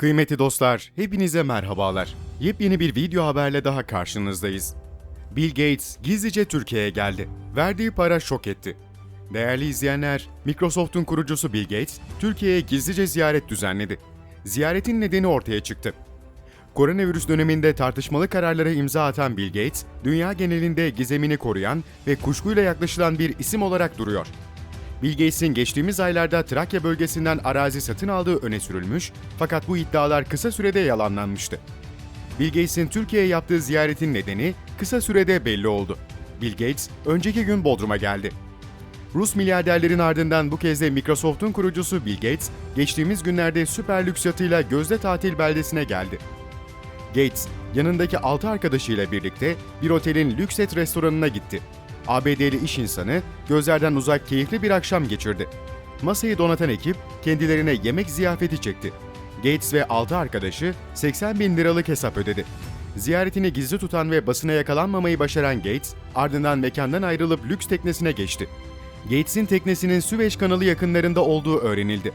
Kıymetli dostlar, hepinize merhabalar. Yepyeni bir video haberle daha karşınızdayız. Bill Gates gizlice Türkiye'ye geldi. Verdiği para şok etti. Değerli izleyenler, Microsoft'un kurucusu Bill Gates, Türkiye'ye gizlice ziyaret düzenledi. Ziyaretin nedeni ortaya çıktı. Koronavirüs döneminde tartışmalı kararlara imza atan Bill Gates, dünya genelinde gizemini koruyan ve kuşkuyla yaklaşılan bir isim olarak duruyor. Bill Gates'in geçtiğimiz aylarda Trakya bölgesinden arazi satın aldığı öne sürülmüş fakat bu iddialar kısa sürede yalanlanmıştı. Bill Gates'in Türkiye'ye yaptığı ziyaretin nedeni kısa sürede belli oldu. Bill Gates önceki gün Bodrum'a geldi. Rus milyarderlerin ardından bu kez de Microsoft'un kurucusu Bill Gates, geçtiğimiz günlerde süper lüks yatıyla gözde tatil beldesine geldi. Gates, yanındaki 6 arkadaşıyla birlikte bir otelin lüks et restoranına gitti. ABD'li iş insanı gözlerden uzak keyifli bir akşam geçirdi. Masayı donatan ekip kendilerine yemek ziyafeti çekti. Gates ve 6 arkadaşı 80 bin liralık hesap ödedi. Ziyaretini gizli tutan ve basına yakalanmamayı başaran Gates, ardından mekandan ayrılıp lüks teknesine geçti. Gates'in teknesinin Süveyş kanalı yakınlarında olduğu öğrenildi.